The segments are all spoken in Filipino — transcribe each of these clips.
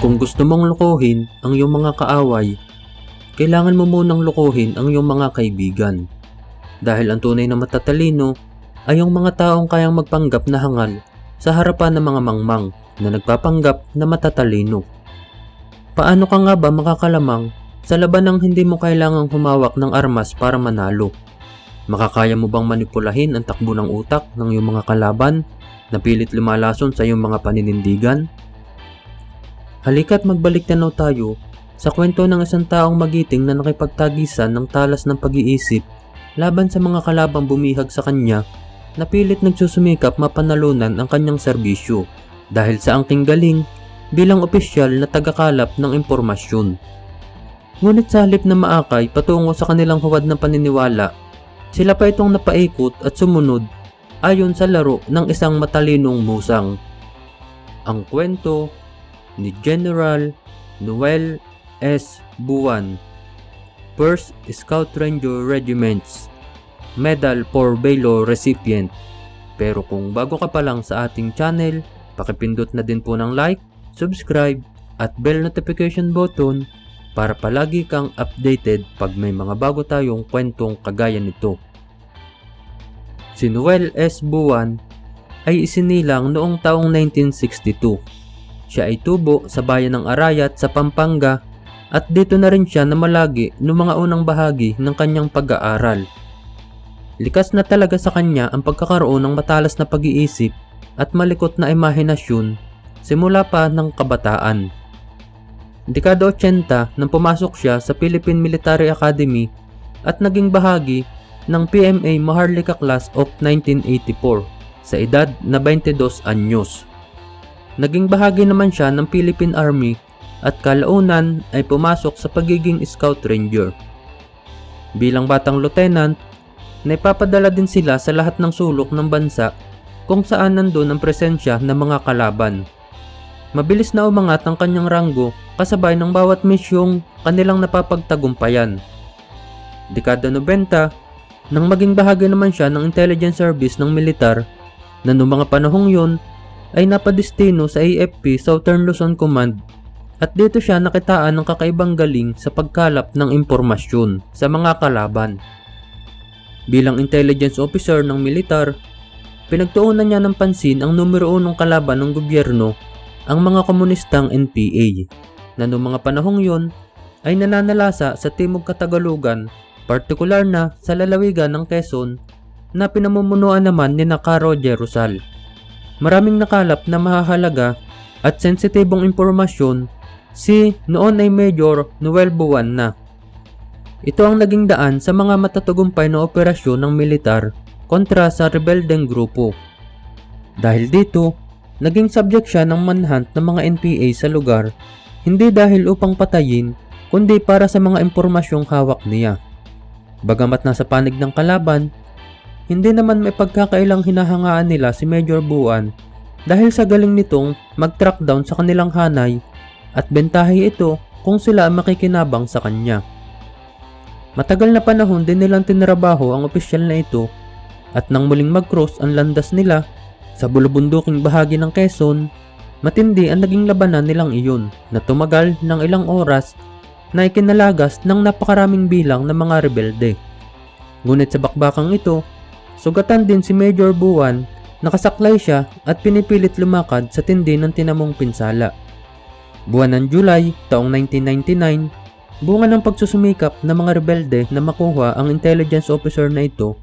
Kung gusto mong lukuhin ang iyong mga kaaway, kailangan mo munang lukuhin ang iyong mga kaibigan. Dahil ang tunay na matatalino ay yung mga taong kayang magpanggap na hangal sa harapan ng mga mangmang na nagpapanggap na matatalino. Paano ka nga ba makakalamang sa laban ng hindi mo kailangang humawak ng armas para manalo? Makakaya mo bang manipulahin ang takbo ng utak ng iyong mga kalaban na pilit lumalason sa iyong mga paninindigan? Halika't magbalik tanaw tayo sa kwento ng isang taong magiting na nakipagtagisan ng talas ng pag-iisip laban sa mga kalabang bumihag sa kanya na pilit nagsusumikap mapanalunan ang kanyang serbisyo dahil sa angking galing bilang opisyal na tagakalap ng impormasyon. Ngunit sa halip na maakay patungo sa kanilang huwad ng paniniwala, sila pa itong napaikot at sumunod ayon sa laro ng isang matalinong musang. Ang kwento ni General Noel S. Buwan, 1st Scout Ranger Regiments, Medal for Valor recipient. Pero kung bago ka pa lang sa ating channel, pakipindot na din po ng like, subscribe, at bell notification button para palagi kang updated pag may mga bago tayong kwentong kagaya nito. Si Noel S. Buwan ay isinilang noong taong 1962. Siya ay tubo sa bayan ng Arayat sa Pampanga at dito na rin siya namalagi noong mga unang bahagi ng kanyang pag-aaral. Likas na talaga sa kanya ang pagkakaroon ng matalas na pag-iisip at malikot na imahinasyon simula pa ng kabataan. Dekada 80 nang pumasok siya sa Philippine Military Academy at naging bahagi ng PMA Maharlika Class of 1984 sa edad na 22 anyos. Naging bahagi naman siya ng Philippine Army at kalaunan ay pumasok sa pagiging Scout Ranger. Bilang batang lieutenant, naipapadala din sila sa lahat ng sulok ng bansa kung saan nandun ang presensya ng mga kalaban. Mabilis na umangat ang kanyang ranggo kasabay ng bawat misyong kanilang napapagtagumpayan. Dekada 90, nang maging bahagi naman siya ng intelligence service ng militar na noong mga panahong yun ay napadestino sa AFP Southern Luzon Command at dito siya nakitaan ng kakaibang galing sa pagkalap ng impormasyon sa mga kalaban. Bilang intelligence officer ng militar, pinagtuunan niya ng pansin ang numero unong kalaban ng gobyerno, ang mga komunistang NPA, na noong mga panahong yon ay nananalasa sa Timog Katagalugan, partikular na sa lalawigan ng Quezon na pinamumunuan naman ni Nakaro Jerusal. Maraming nakalap na mahahalaga at sensitibong impormasyon si noon ay Major Noel Buwan na. Ito ang naging daan sa mga matatagumpay na operasyon ng militar kontra sa rebeldeng grupo. Dahil dito, naging subject siya ng manhunt ng mga NPA sa lugar, hindi dahil upang patayin, kundi para sa mga impormasyong hawak niya. Bagamat nasa panig ng kalaban, hindi naman may pagkakailang hinahangaan nila si Major Buwan dahil sa galing nitong mag-track down sa kanilang hanay at bentahe ito kung sila ang makikinabang sa kanya. Matagal na panahon din nilang tinrabaho ang opisyal na ito at nang muling mag-cross ang landas nila sa bulubunduking bahagi ng Quezon, matindi ang naging labanan nilang iyon na tumagal ng ilang oras na ikinalagas ng napakaraming bilang ng mga rebelde. Ngunit sa bakbakang ito, sugatan din si Major Buwan, nakasaklay siya at pinipilit lumakad sa tindi ng tinamong pinsala. Buwan ng July taong 1999, bunga ng pagsusumikap ng mga rebelde na makuha ang intelligence officer na ito,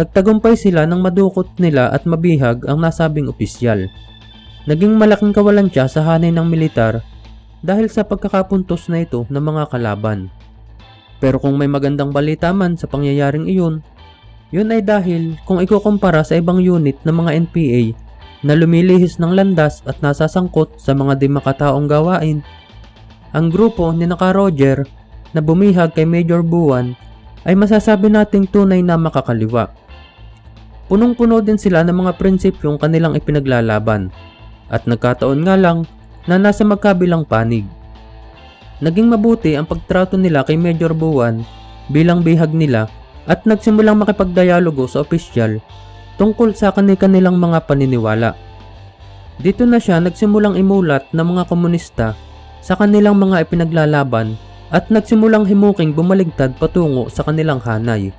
nagtagumpay sila nang madukot nila at mabihag ang nasabing opisyal. Naging malaking kawalan siya sa hanay ng militar dahil sa pagkakapuntos na ito ng mga kalaban. Pero kung may magandang balita man sa pangyayaring iyon, yun ay dahil kung ikukumpara sa ibang unit ng mga NPA na lumilihis ng landas at nasasangkot sa mga di makataong gawain. Ang grupo ni Naka Roger na bumihag kay Major Buwan ay masasabi nating tunay na makakaliwa. Punong-puno din sila ng mga prinsipyong kanilang ipinaglalaban at nagkataon nga lang na nasa magkabilang panig. Naging mabuti ang pagtrato nila kay Major Buwan bilang bihag nila at nagsimulang makipagdialogo sa opisyal tungkol sa kanilang mga paniniwala. Dito na siya nagsimulang imulat ng mga komunista sa kanilang mga ipinaglalaban at nagsimulang himuking bumaligtad patungo sa kanilang hanay.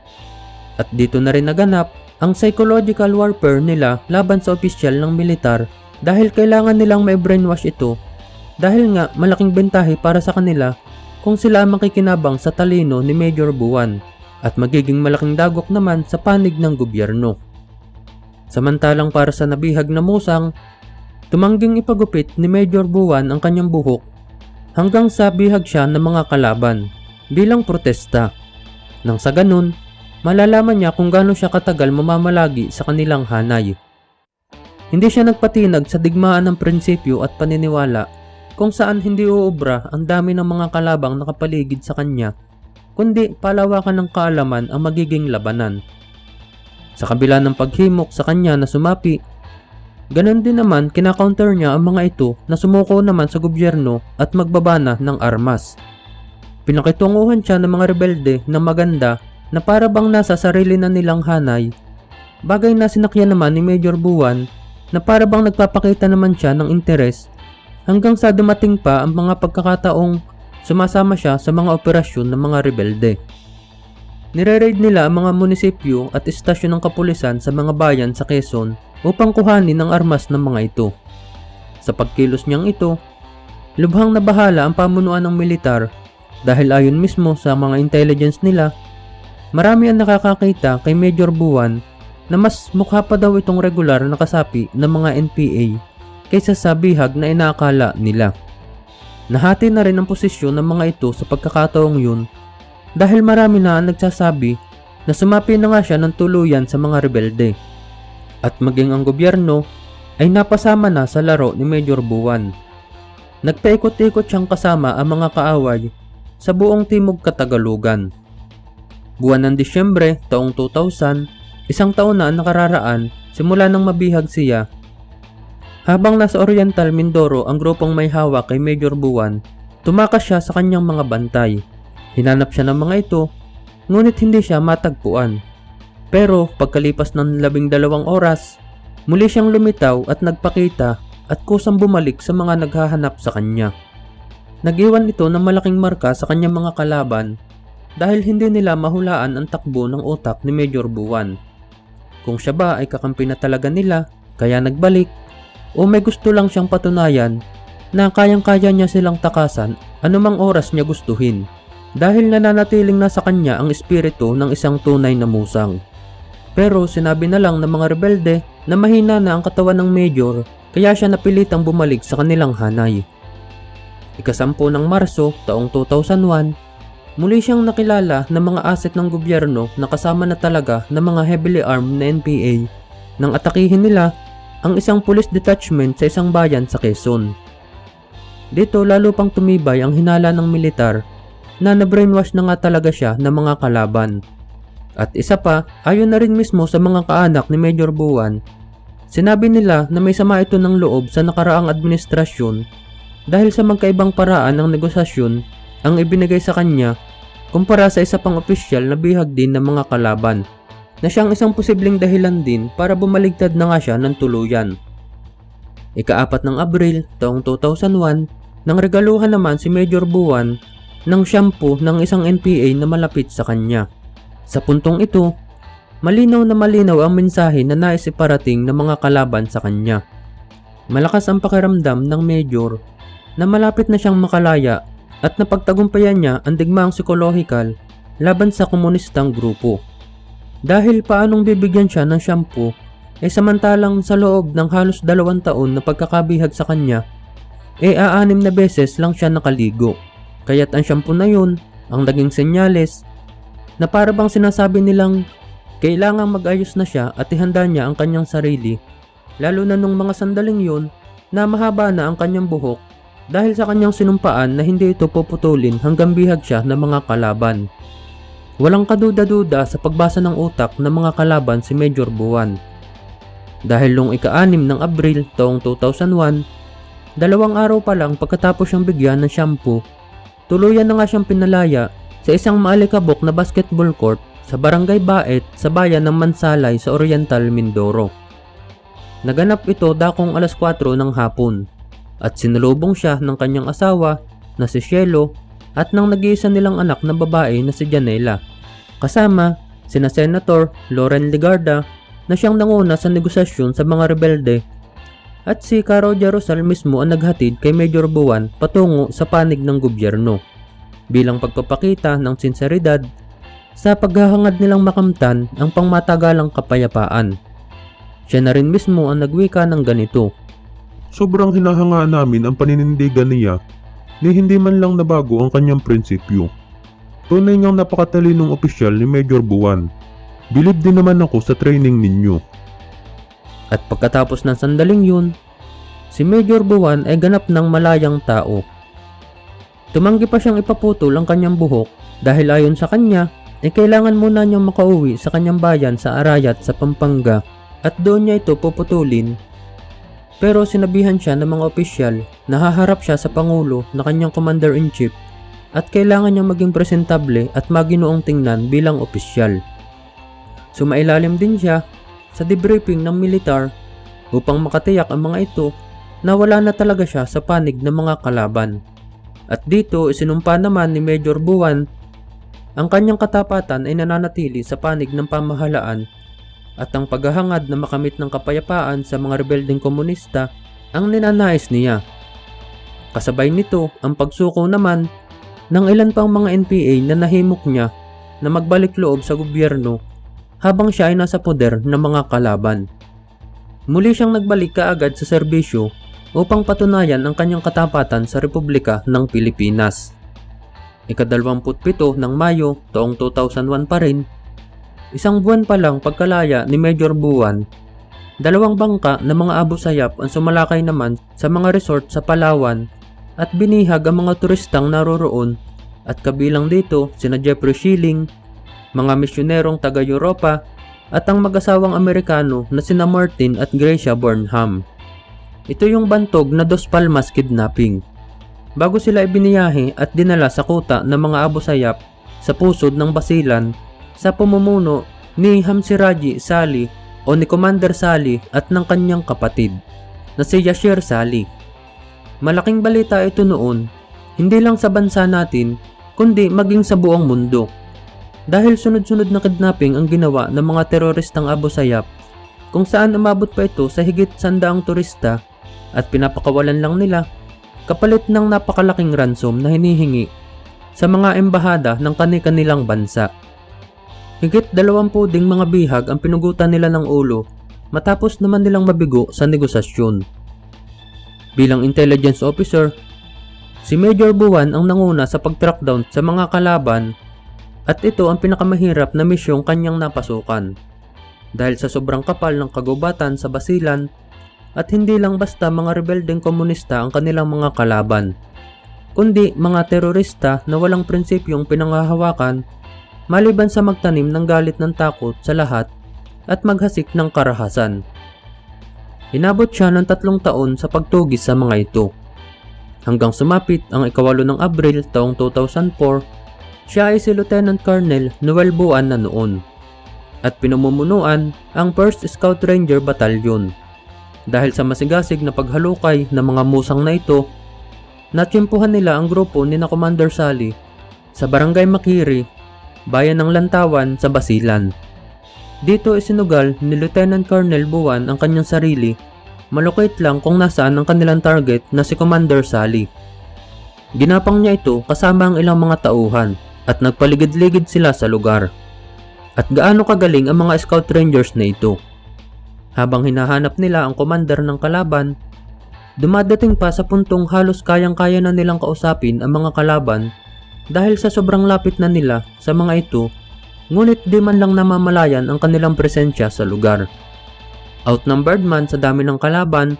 At dito na rin naganap ang psychological warfare nila laban sa opisyal ng militar dahil kailangan nilang may brainwash ito dahil nga malaking bentahe para sa kanila kung sila ang makikinabang sa talino ni Major Buwan at magiging malaking dagok naman sa panig ng gobyerno. Samantalang para sa nabihag na musang, tumangging ipagupit ni Major Buwan ang kanyang buhok hanggang sa bihag siya ng mga kalaban bilang protesta. Nang sa ganun, malalaman niya kung gaano siya katagal mamamalagi sa kanilang hanay. Hindi siya nagpatinag sa digmaan ng prinsipyo at paniniwala kung saan hindi uubra ang dami ng mga kalabang nakapaligid sa kanya, kundi palawakan ng kaalaman ang magiging labanan. Sa kabila ng paghimok sa kanya na sumapi, ganon din naman kinakounter niya ang mga ito na sumuko naman sa gobyerno at magbabana ng armas. Pinakitunguhan siya ng mga rebelde na maganda na para bang nasa sarili na nilang hanay, bagay na sinakyan naman ni Major Buwan na para bang nagpapakita naman siya ng interes hanggang sa dumating pa ang mga pagkakataong sumasama siya sa mga operasyon ng mga rebelde. Nire-raid nila ang mga munisipyo at istasyon ng kapulisan sa mga bayan sa Quezon upang kuhanin ang armas ng mga ito. Sa pagkilos niyang ito, lubhang nabahala ang pamunuan ng militar dahil ayon mismo sa mga intelligence nila, marami ang nakakakita kay Major Buwan na mas mukha pa daw itong regular na kasapi ng mga NPA kaysa sa bihag na inaakala nila. Nahati na rin ang posisyon ng mga ito sa pagkakataong yun dahil marami na ang nagsasabi na sumapi na nga siya ng tuluyan sa mga rebelde. At maging ang gobyerno ay napasama na sa laro ni Major Buwan. Nagpaikot-ikot siyang kasama ang mga kaaway sa buong timog Katagalugan. Buwan ng Disyembre taong 2000, isang taon na ang nakararaan simula nang mabihag siya. Habang nasa Oriental Mindoro ang grupong may hawak kay Major Buwan, tumakas siya sa kanyang mga bantay. Hinanap siya ng mga ito, ngunit hindi siya matagpuan. Pero pagkalipas ng labing dalawang oras, muli siyang lumitaw at nagpakita at kusang bumalik sa mga naghahanap sa kanya. Nagiwan ito ng malaking marka sa kanyang mga kalaban dahil hindi nila mahulaan ang takbo ng utak ni Major Buwan. Kung siya ba ay kakampi na talaga nila, kaya nagbalik, o may gusto lang siyang patunayan na kayang-kaya niya silang takasan anumang oras niya gustuhin dahil nananatiling nasa kanya ang espiritu ng isang tunay na musang. Pero sinabi na lang ng mga rebelde na mahina na ang katawan ng Major kaya siya napilitang bumalik sa kanilang hanay. Ikasampu ng Marso taong 2001, muli siyang nakilala ng mga asset ng gobyerno na kasama na talaga ng mga heavily armed na NPA nang atakihin nila ang isang police detachment sa isang bayan sa Quezon. Dito lalo pang tumibay ang hinala ng militar na na-brainwash na nga talaga siya ng mga kalaban. At isa pa, ayon na rin mismo sa mga kaanak ni Major Buwan, sinabi nila na may sama ito ng loob sa nakaraang administrasyon dahil sa magkaibang paraan ng negosasyon ang ibinigay sa kanya kumpara sa isa pang opisyal na bihag din ng mga kalaban na siyang isang posibleng dahilan din para bumaligtad na nga siya ng tuluyan. Ikaapat ng Abril taong 2001 nang regaluhan naman si Major Buwan ng shampoo ng isang NPA na malapit sa kanya. Sa puntong ito, malinaw na malinaw ang mensahe na nais iparating ng mga kalaban sa kanya. Malakas ang pakiramdam ng Major na malapit na siyang makalaya at napagtagumpayan niya ang digmaang psikolohikal laban sa komunistang grupo. Dahil paanong bibigyan siya ng shampoo, eh samantalang sa loob ng halos dalawang taon na pagkakabihag sa kanya, eh aanim na beses lang siya nakaligo. Kaya't ang shampoo na yun, ang naging senyales, na para bang sinasabi nilang kailangang mag-ayos na siya at ihanda niya ang kanyang sarili, lalo na nung mga sandaling yun na mahaba na ang kanyang buhok dahil sa kanyang sinumpaan na hindi ito puputulin hanggang bihag siya ng mga kalaban. Walang kaduda-duda sa pagbasa ng utak ng mga kalaban si Major Buwan. Dahil nung ika-anim ng Abril taong 2001, dalawang araw pa lang pagkatapos siyang bigyan ng shampoo, tuluyan na nga siyang pinalaya sa isang maalikabok na basketball court sa Barangay Baet sa bayan ng Mansalay sa Oriental, Mindoro. Naganap ito dakong alas 4 ng hapon. at sinulubong siya ng kanyang asawa na si Cielo at ng nag-iisa nilang anak na babae na si Janela. Kasama sina Senator Loren Ligarda na siyang nanguna sa negosasyon sa mga rebelde at si Caro Jarosal mismo ang naghatid kay Major Buwan patungo sa panig ng gobyerno bilang pagpapakita ng sinseridad sa paghahangad nilang makamtan ang pangmatagalang kapayapaan. Siya na rin mismo ang nagwika ng ganito. Sobrang hinahanga namin ang paninindigan niya ni hindi man lang nabago ang kanyang prinsipyo. Tunay niyang napakatalinong opisyal ni Major Buwan. Bilib din naman ako sa training ninyo. At pagkatapos ng sandaling yun, si Major Buwan ay ganap ng malayang tao. Tumanggi pa siyang ipaputol ang kanyang buhok dahil ayon sa kanya, ay kailangan muna niyang makauwi sa kanyang bayan sa Arayat sa Pampanga at doon niya ito puputulin. Pero sinabihan siya ng mga opisyal na haharap siya sa Pangulo na kanyang Commander-in-Chief at kailangan niyang maging presentable at maginoong tingnan bilang opisyal. Sumailalim din siya sa debriefing ng militar upang makatiyak ang mga ito na wala na talaga siya sa panig ng mga kalaban. At dito isinumpa naman ni Major Buwan ang kanyang katapatan ay nananatili sa panig ng pamahalaan at ang paghahangad na makamit ng kapayapaan sa mga rebeldeng komunista ang ninanais niya. Kasabay nito ang pagsuko naman ng ilan pang mga NPA na nahimok niya na magbalik loob sa gobyerno habang siya ay nasa poder ng mga kalaban. Muli siyang nagbalik kaagad sa serbisyo upang patunayan ang kanyang katapatan sa Republika ng Pilipinas. Ikadalawamputpito ng Mayo taong 2001 pa rin, isang buwan pa lang pagkalaya ni Major Buwan, dalawang bangka ng mga Abu Sayyaf ang sumalakay naman sa mga resort sa Palawan at binihag ang mga turistang naroroon at kabilang dito sina Jeffrey Schilling, mga misyonerong taga-Europa at ang mag-asawang Amerikano na sina Martin at Gracia Burnham. Ito yung bantog na Dos Palmas kidnapping. Bago sila ibiniyahe at dinala sa kuta ng mga Abu Sayyaf sa pusod ng Basilan sa pumumuno ni Hamsiraji Sali o ni Commander Sali at ng kanyang kapatid na si Yashir Sali. Malaking balita ito noon, hindi lang sa bansa natin, kundi maging sa buong mundo. Dahil sunod-sunod na kidnapping ang ginawa ng mga teroristang Abu Sayyaf, kung saan umabot pa ito sa higit sandaang turista at pinapakawalan lang nila kapalit ng napakalaking ransom na hinihingi sa mga embahada ng kani-kanilang bansa. Higit dalawampu ding mga bihag ang pinugutan nila ng ulo matapos naman nilang mabigo sa negosasyon. Bilang intelligence officer, si Major Buwan ang nanguna sa pag-track down sa mga kalaban at ito ang pinakamahirap na misyong kanyang napasukan. Dahil sa sobrang kapal ng kagubatan sa basilan at hindi lang basta mga rebeldeng komunista ang kanilang mga kalaban, kundi mga terorista na walang prinsipyong pinangahawakan maliban sa magtanim ng galit ng takot sa lahat at maghasik ng karahasan. Inabot siya ng tatlong taon sa pagtugis sa mga ito. Hanggang sumapit ang ikawalo ng Abril taong 2004, siya ay si Lieutenant Colonel Noel Buan na noon at pinamumunuan ang 1st Scout Ranger Battalion. Dahil sa masigasig na paghalukay ng mga musang na ito, natsimpuhan nila ang grupo ni na Commander Sally sa Barangay Makiri, bayan ng Lantawan sa Basilan. Dito isinugal ni Lieutenant Colonel Buwan ang kanyang sarili, malukit lang kung nasaan ang kanilang target na si Commander Sally. Ginapang niya ito kasama ang ilang mga tauhan at nagpaligid-ligid sila sa lugar. At gaano kagaling ang mga scout rangers na ito. Habang hinahanap nila ang commander ng kalaban, dumadating pa sa puntong halos kayang-kaya na nilang kausapin ang mga kalaban dahil sa sobrang lapit na nila sa mga ito, ngunit di man lang namamalayan ang kanilang presensya sa lugar. Outnumbered man sa dami ng kalaban,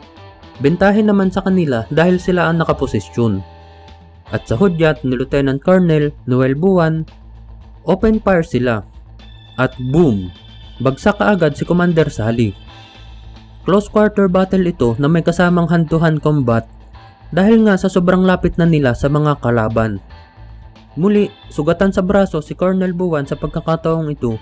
bentahin naman sa kanila dahil sila ang nakaposisyon. At sa hudyat ni Lieutenant Colonel Noel Buwan, open fire sila. At boom! Bagsak kaagad si Commander Sally. Close quarter battle ito na may kasamang hand-to-hand combat dahil nga sa sobrang lapit na nila sa mga kalaban. Muli, sugatan sa braso si Colonel Buwan sa pagkakataong ito,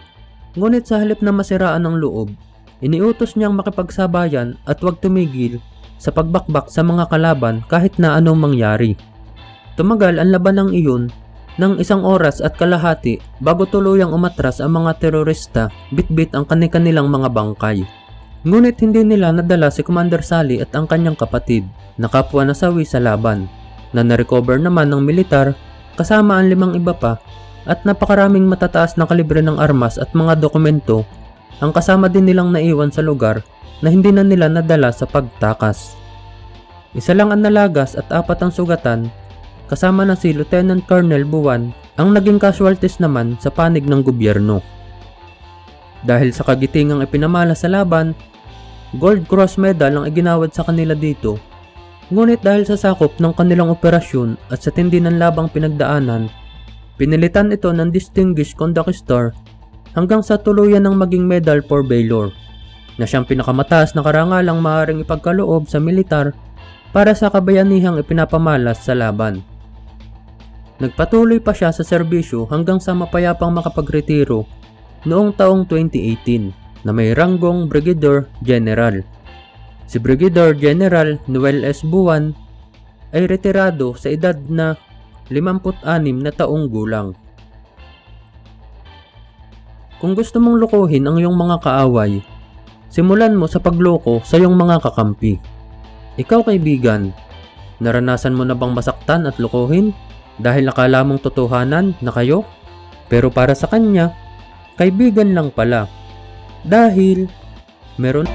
ngunit sa halip na masiraan ang loob, iniutos niyang makipagsabayan at huwag tumigil sa pagbakbak sa mga kalaban kahit na anong mangyari. Tumagal ang labanang iyon ng isang oras at kalahati bago tuluyang umatras ang mga terorista bitbit ang kanilang mga bangkay. Ngunit hindi nila nadala si Commander Sally at ang kanyang kapatid na kapwa nasawi sa laban na narecover naman ng militar kasama ang limang iba pa at napakaraming matataas na kalibre ng armas at mga dokumento ang kasama din nilang naiwan sa lugar na hindi na nila nadala sa pagtakas. Isa lang ang nalagas at apat ang sugatan kasama na si Lieutenant Colonel Buwan ang naging casualties naman sa panig ng gobyerno. Dahil sa kagitingang ipinamala sa laban, Gold Cross Medal ang iginawad sa kanila dito. Ngunit dahil sa sakop ng kanilang operasyon at sa tindi ng labang pinagdaanan, pinilitan ito ng Distinguished Conduct Star hanggang sa tuluyan ng maging Medal for Valor na siyang pinakamataas na karangalang maaaring ipagkaloob sa militar para sa kabayanihang ipinapamalas sa laban. Nagpatuloy pa siya sa serbisyo hanggang sa mapayapang makapagretiro noong taong 2018 na may ranggong Brigadier General. Si Brigadier General Noel S. Buwan ay retirado sa edad na 56 na taong gulang. Kung gusto mong lokohin ang iyong mga kaaway, simulan mo sa pagloko sa iyong mga kakampi. Ikaw kaibigan, naranasan mo na bang masaktan at lokohin dahil nakala mong totohanan na kayo? Pero para sa kanya, kaibigan lang pala. Dahil meron